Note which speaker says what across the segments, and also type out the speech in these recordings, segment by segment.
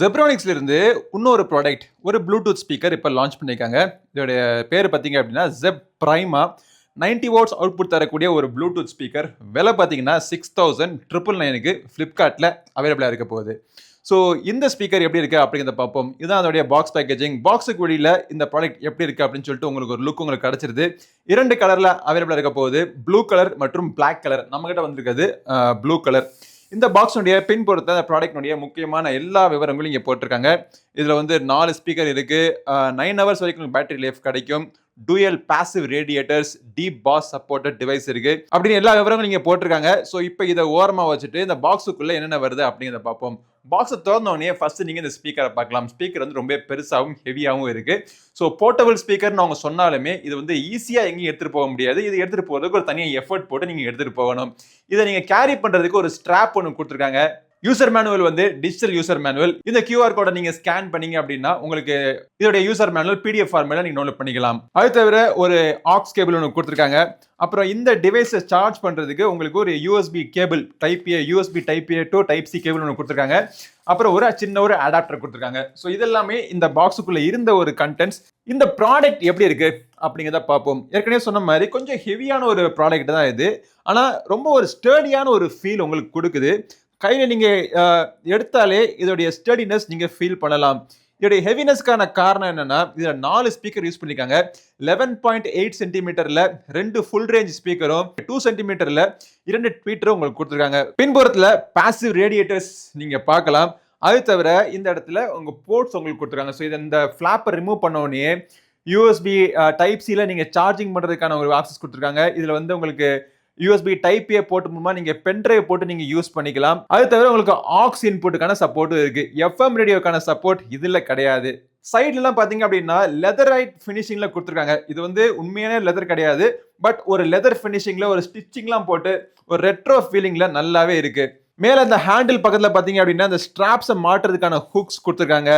Speaker 1: ஜெப்ரானிக்ஸ்ல இருந்து இன்னொரு ப்ராடக்ட் ஒரு ப்ளூடூத் ஸ்பீக்கர் இப்போ லான்ச் பண்ணியிருக்காங்க. இதோடைய பேர் பார்த்தீங்க அப்படின்னா Zeb Prima ninety watts output தரக்கூடிய ஒரு ப்ளூடூத் ஸ்பீக்கர் விலை பார்த்தீங்கன்னா சிக்ஸ் தௌசண்ட் ட்ரிபிள் நைனுக்கு ஃப்ளிப்கார்ட்டில் அவைலபிளாக இருக்க போகுது. ஸோ இந்த ஸ்பீக்கர் எப்படி இருக்குது அப்படிங்கிறத பார்ப்போம். இதுதான் அதோடைய பாக்ஸ் பேக்கேஜிங் பாக்ஸுக்கு வெளியில் இந்த ப்ராடக்ட் எப்படி இருக்குது அப்படின்னு சொல்லிட்டு உங்களுக்கு ஒரு லுக் உங்களுக்கு கிடச்சிருது. இரண்டு கலரில் அவைலபிளாக இருக்க போகுது. ப்ளூ கலர் மற்றும் பிளாக் கலர் நம்மக்கிட்ட வந்திருக்கிறது ப்ளூ கலர் இந்த பாக்ஸுடைய பின்புறத்தை அந்த ப்ராடக்ட்னுடைய முக்கியமான எல்லா விவரங்களும் இங்கே போட்டிருக்காங்க. இதில் வந்து நாலு ஸ்பீக்கர் இருக்குது நைன் ஹவர்ஸ் வரைக்கும் பேட்டரி லைஃப் கிடைக்கும். Dual passive radiators deep bass supported device இருக்கு. அப்படின்னு எல்லா விவரங்களும் இங்கே போட்டிருக்காங்க. ஸோ இப்போ இதை ஓரமாக வச்சுட்டு இந்த பாக்ஸுக்குள்ளே என்னென்ன வருது அப்படிங்கிறத பார்ப்போம். பாக்ஸை திறந்தோடனே ஃபஸ்ட்டு நீங்கள் இந்த ஸ்பீக்கரை பார்க்கலாம். ஸ்பீக்கர் வந்து ரொம்ப பெருசாகவும் ஹெவியாகவும் இருக்குது ஸோ போர்ட்டபிள் ஸ்பீக்கர்னு அவங்க சொன்னாலுமே இது வந்து ஈஸியாக எங்கேயும் எடுத்துகிட்டு போக முடியாது. இது எடுத்துகிட்டு போகிறதுக்கு ஒரு தனியாக எஃபர்ட் போட்டு நீங்கள் எடுத்துகிட்டு போகணும். இதை நீங்கள் கேரி பண்ணுறதுக்கு ஒரு ஸ்ட்ராப் ஒன்று கொடுத்துருக்காங்க. யூசர் மேனுவல் வந்து டிஜிட்டல் யூசர் மேனுவல் இந்த கியூஆர் கோடை நீங்க ஸ்கேன் பண்ணீங்க அப்படின்னா உங்களுக்கு இதோட யூசர் மேனுவல் பிடிஎஃப் ஃபார்மேல நீங்க டவுன்லோட் பண்ணிக்கலாம். அது தவிர ஒரு ஆக்ஸ் கேபிள் ஒன்று கொடுத்துருக்காங்க. அப்புறம் இந்த டிவைஸை சார்ஜ் பண்ணுறதுக்கு உங்களுக்கு ஒரு USB cable type A USB type A to type C cable ஒன்று கொடுத்துருக்காங்க. அப்புறம் ஒரு சின்ன ஒரு அடாப்டர் கொடுத்துருக்காங்க. ஸோ இதெல்லாமே இந்த பாக்ஸுக்குள்ளே இருந்த ஒரு கண்டென்ட்ஸ் இந்த ப்ராடக்ட் எப்படி இருக்கு அப்படிங்கிறத பார்ப்போம். ஏற்கனவே சொன்ன மாதிரி கொஞ்சம் ஹெவியான ஒரு ப்ராடக்ட் தான் இது. ஆனால் ரொம்ப ஒரு ஸ்டேடியான ஒரு ஃபீல் உங்களுக்கு கொடுக்குது. கையில் நீங்கள் எடுத்தாலே இதோடைய ஸ்டடினஸ் நீங்கள் ஃபீல் பண்ணலாம். இதோடைய ஹெவினஸ்க்கான காரணம் என்னன்னா இதில் நாலு ஸ்பீக்கர் யூஸ் பண்ணியிருக்காங்க லெவன் பாயிண்ட் எயிட் சென்டிமீட்டரில் ரெண்டு ஃபுல் ரேஞ்ச் ஸ்பீக்கரும் டூ சென்டிமீட்டரில் இரண்டு ட்வீட்டரும் உங்களுக்கு கொடுத்துருக்காங்க. பின்புறத்தில் பாசிவ் ரேடியேட்டர்ஸ் நீங்கள் பார்க்கலாம். அது தவிர இந்த இடத்துல உங்கள் போர்ட்ஸ் உங்களுக்கு கொடுத்துருக்காங்க. ஸோ இதை இந்த ஃப்ளாப்பை ரிமூவ் பண்ணோடனே யூஎஸ்பி டைப் சியில் நீங்கள் சார்ஜிங் பண்ணுறதுக்கான ஒரு ஆக்சஸ் கொடுத்துருக்காங்க. இதில் வந்து உங்களுக்கு யூஎஸ்பி டைப் ஏ போட்டு மூலமா நீங்க பென் டிரைவ் போட்டு நீங்க யூஸ் பண்ணிக்கலாம். அது தவிர உங்களுக்கு ஆக்ஸ் இன்புட்டுக்கான சப்போர்ட்டும் இருக்கு. எஃப்எம் ரேடியோக்கான சப்போர்ட் இதுல கிடையாது. சைட்லலாம் பார்த்தீங்க அப்படின்னா லெதர் ரைட் ஃபினிஷிங்கில் கொடுத்துருக்காங்க. இது வந்து உண்மையான லெதர் கிடையாது. பட் ஒரு லெதர் ஃபினிஷிங்கில் ஒரு ஸ்டிச்சிங்லாம் போட்டு ஒரு ரெட்ரோ ஃபீலிங்கில் நல்லாவே இருக்கு. மேலே அந்த ஹேண்டில் பக்கத்தில் பார்த்தீங்க அப்படின்னா அந்த ஸ்ட்ராப்ஸை மாட்டுறதுக்கான ஹுக்ஸ் கொடுத்துருக்காங்க.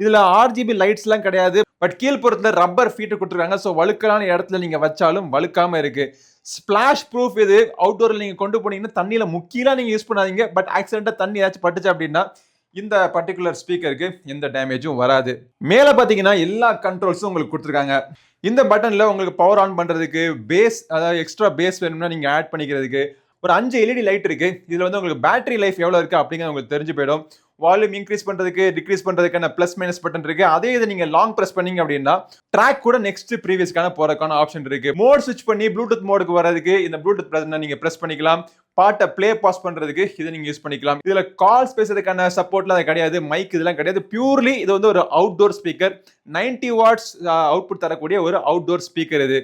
Speaker 1: இதில் ஆர்ஜிபி லைட்ஸ்லாம் கிடையாது. பட் கீழ்ப்புறத்தில் ரப்பர் ஃபீட்டு கொடுத்துருக்காங்க. ஸோ வழுக்கலான இடத்துல நீங்கள் வச்சாலும் வழுக்காமல் இருக்கு. ஸ்பிளாஷ் ப்ரூஃப் இது அவுட்டோரில் நீங்கள் கொண்டு போனீங்கன்னா தண்ணியில் முக்கியலாம் நீங்கள் யூஸ் பண்ணாதீங்க. பட் ஆக்சிடென்ட்டாக தண்ணி ஏதாச்சும் பட்டுச்சு அப்படின்னா இந்த பர்டிகுலர் ஸ்பீக்கருக்கு எந்த டேமேஜும் வராது. மேலே பார்த்தீங்கன்னா எல்லா கண்ட்ரோல்ஸும் உங்களுக்கு கொடுத்துருக்காங்க. இந்த பட்டனில் உங்களுக்கு பவர் ஆன் பண்ணுறதுக்கு பேஸ் அதாவது எக்ஸ்ட்ரா பேஸ் வேணும்னா நீங்கள் ஆட் பண்ணிக்கிறதுக்கு ஒரு அஞ்சு எல்இடி லைட் இருக்கு. இதில் வந்து உங்களுக்கு பேட்டரி லைஃப் எவ்வளோ இருக்கு அப்படிங்கிறது உங்களுக்கு தெரிஞ்சு போயிடும். வால்யூம் இன்க்ரீஸ் பண்ணுறதுக்கு டிக்ரீஸ் பண்ணுறதுக்கான ப்ளஸ் மைனஸ் பட்டன் இருக்கு. அதே இதை நீங்கள் லாங் ப்ரெஸ் பண்ணீங்க அப்படின்னா ட்ராக் கூட நெக்ஸ்ட் ப்ரீவியஸ்க்கான போறதுக்கான ஆப்ஷன் இருக்கு. மோட் ஸ்விட்ச் பண்ணி ப்ளூடூத் மோடுக்கு வரதுக்கு இந்த ப்ளூடூத் பட்டனை நீங்கள் ப்ரெஸ் பண்ணிக்கலாம். பாட்டை ப்ளே பாஸ் பண்ணுறதுக்கு இதை நீங்கள் யூஸ் பண்ணிக்கலாம். இதில் கால்ஸ் பேசுறதுக்கான சப்போர்ட்லாம் அது கிடையாது. மைக் இதெல்லாம் கிடையாது. பியூர்லி இது வந்து ஒரு அவுட்டோர் ஸ்பீக்கர் 90 வாட்ஸ் அவுட்புட் தரக்கூடிய ஒரு அவுட்டோர் ஸ்பீக்கர் இது.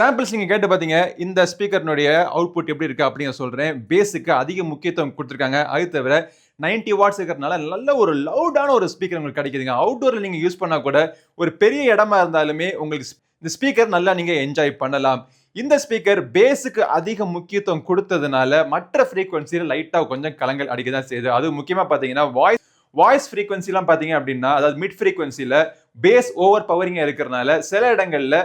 Speaker 1: சாம்பிள்ஸ் நீங்கள் கேட்டு பார்த்தீங்க இந்த ஸ்பீக்கர்னுடைய அவுட்புட் எப்படி இருக்கு அப்படின்னு சொல்கிறேன் பேஸுக்கு அதிக முக்கியத்துவம் கொடுத்துருக்காங்க. அது தவிர 90 வாட்ஸ் இருக்கிறதுனால நல்ல ஒரு லவுடான ஒரு ஸ்பீக்கர் உங்களுக்கு கிடைக்குதுங்க. அவுட்டோரில் நீங்கள் யூஸ் பண்ணால் கூட ஒரு பெரிய இடமா இருந்தாலுமே உங்களுக்கு இந்த ஸ்பீக்கர் நல்லா நீங்கள் என்ஜாய் பண்ணலாம். இந்த ஸ்பீக்கர் பேஸுக்கு அதிக முக்கியத்துவம் கொடுத்ததுனால மற்ற ஃப்ரீக்வன்சியில் லைட்டாக கொஞ்சம் கலங்கள் அடிக்க தான் செய்யுது. அது முக்கியமாக பார்த்தீங்கன்னா வாய்ஸ் வாய்ஸ் ஃப்ரீக்வன்சிலாம் பார்த்தீங்க அப்படின்னா அதாவது மிட் ஃப்ரீக்வன்சியில் பேஸ் ஓவர் பவரிங்காக இருக்கிறனால சில இடங்களில்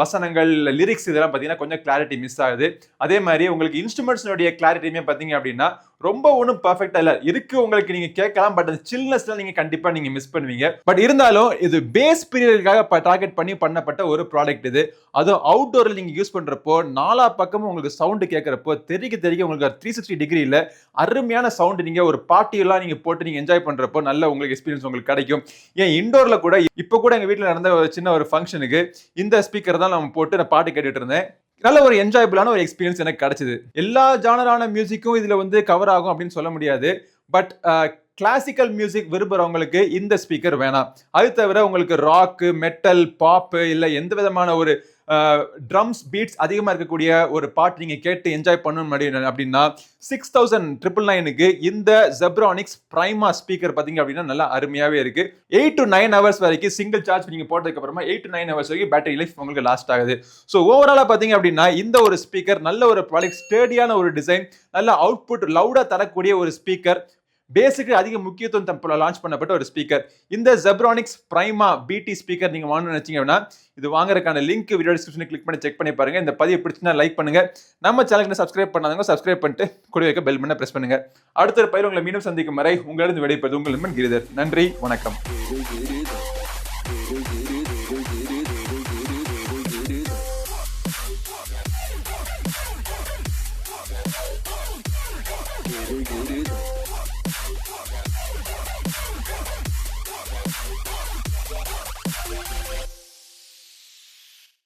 Speaker 1: வசனங்கள் லிரிக்ஸ் இதெல்லாம் பார்த்தீங்கன்னா கொஞ்சம் கிளாரிட்டி மிஸ் ஆகுது. அதே மாதிரி உங்களுக்கு இன்ஸ்ட்ருமெண்ட்ஸ்னுடைய கிளாரிட்டியுமே பார்த்தீங்க அப்படின்னா ரொம்ப ஒன்றும் பர்ஃபெக்டாக இல்லை. இருக்கு உங்களுக்கு நீங்கள் கேட்கலாம் பட் அந்த சில்னஸ்ல நீங்கள் கண்டிப்பாக நீங்கள் மிஸ் பண்ணுவீங்க. பட் இருந்தாலும் இது பேஸ் பீரியடுக்காக டார்கெட் பண்ணி பண்ணப்பட்ட ஒரு ப்ராடக்ட் இது. அதுவும் அவுட்டோரில் நீங்கள் யூஸ் பண்ணுறப்போ நாலா பக்கமும் உங்களுக்கு சவுண்டு கேட்குறப்போ தெரிய தெரிக்க உங்களுக்கு த்ரீ சிக்ஸ்டி டிகிரியில் அருமையான சவுண்டு நீங்கள் ஒரு பார்ட்டியெல்லாம் நீங்கள் போட்டு நீங்கள் என்ஜாய் பண்ணுறப்போ நல்ல உங்களுக்கு எக்ஸ்பீரியன்ஸ் உங்களுக்கு கிடைக்கும். ஏன் இண்டோரில் கூட இப்போ கூட எங்கள் வீட்டில் நடந்த ஒரு சின்ன ஒரு ஃபங்க்ஷனுக்கு இந்த ஸ்பீக்கர் தான் நம்ம போட்டு நான் பாட்டு கேட்டுட்டு இருந்தேன். நல்ல ஒரு என்ஜாயபிளான ஒரு எக்ஸ்பீரியன்ஸ் எனக்கு கிடைச்சது. எல்லா ஜானரான மியூசிக்கும் இதில் வந்து கவர் ஆகும் அப்படின்னு சொல்ல முடியாது. பட் கிளாசிக்கல் uh, மியூசிக் விரும்புகிறவங்களுக்கு இந்த ஸ்பீக்கர் வேணாம். அது தவிர உங்களுக்கு ராக்கு மெட்டல் பாப்பு இல்லை எந்த விதமான ஒரு ட்ரம்ஸ் பீட்ஸ் அதிகமாக இருக்கக்கூடிய ஒரு பாட்டு நீங்கள் கேட்டு என்ஜாய் பண்ணணும் அப்படின்னா சிக்ஸ் தௌசண்ட் ட்ரிபிள் நைனுக்கு இந்த ஜெப்ரானிக்ஸ் ப்ரைமா ஸ்பீக்கர் பார்த்தீங்க அப்படின்னா நல்லா அருமையாகவே இருக்குது எயிட் டு நைன் ஹவர்ஸ் வரைக்கும் சிங்கிள் சார்ஜ் நீங்கள் போட்டதுக்கு அப்புறமா எயிட் டு நைன் ஹவர்ஸ் வரைக்கும் பேட்டரி லைஃப் உங்களுக்கு லாஸ்ட் ஆகுது. ஸோ ஓவராலாக பார்த்தீங்க அப்படின்னா இந்த ஒரு ஸ்பீக்கர் நல்ல ஒரு ப்ராடக்ட் ஸ்டேடியான ஒரு டிசைன் நல்ல அவுட்புட் லவுடாக தரக்கூடிய ஒரு ஸ்பீக்கர் பேஸுக்கு அதிக முக்கியத்துவம் தம்பில் லான்ச் பண்ணப்பட்ட ஒரு ஸ்பீக்கர் இந்த ஜெப்ரானிக்ஸ் பிரைமா பிடி ஸ்பீக்கர் நீங்கள் வாங்கணும்னு நினைச்சீங்க அப்படின்னா இது வாங்குறதுக்கான லிங்க் வீடியோ டிஸ்கிரிப்ஷனில் கிளிக் பண்ணி செக் பண்ணி பாருங்க. இந்த பதிவு பிடிச்சினா லைக் பண்ணுங்க. நம்ம சேனலுக்கு சப்ஸ்கிரைப் பண்ணாதவங்க சப்ஸ்கிரைப் பண்ணிட்டு கூட வைக்க பெல் பண்ண பிரஸ் பண்ணுங்க. அடுத்த ஒரு பயிர் உங்களை மீண்டும் சந்திக்கும் வரை உங்களிடம் விடைப்பது உங்கள் நண்பன் கிரிதர். நன்றி வணக்கம்.
Speaker 2: Get it.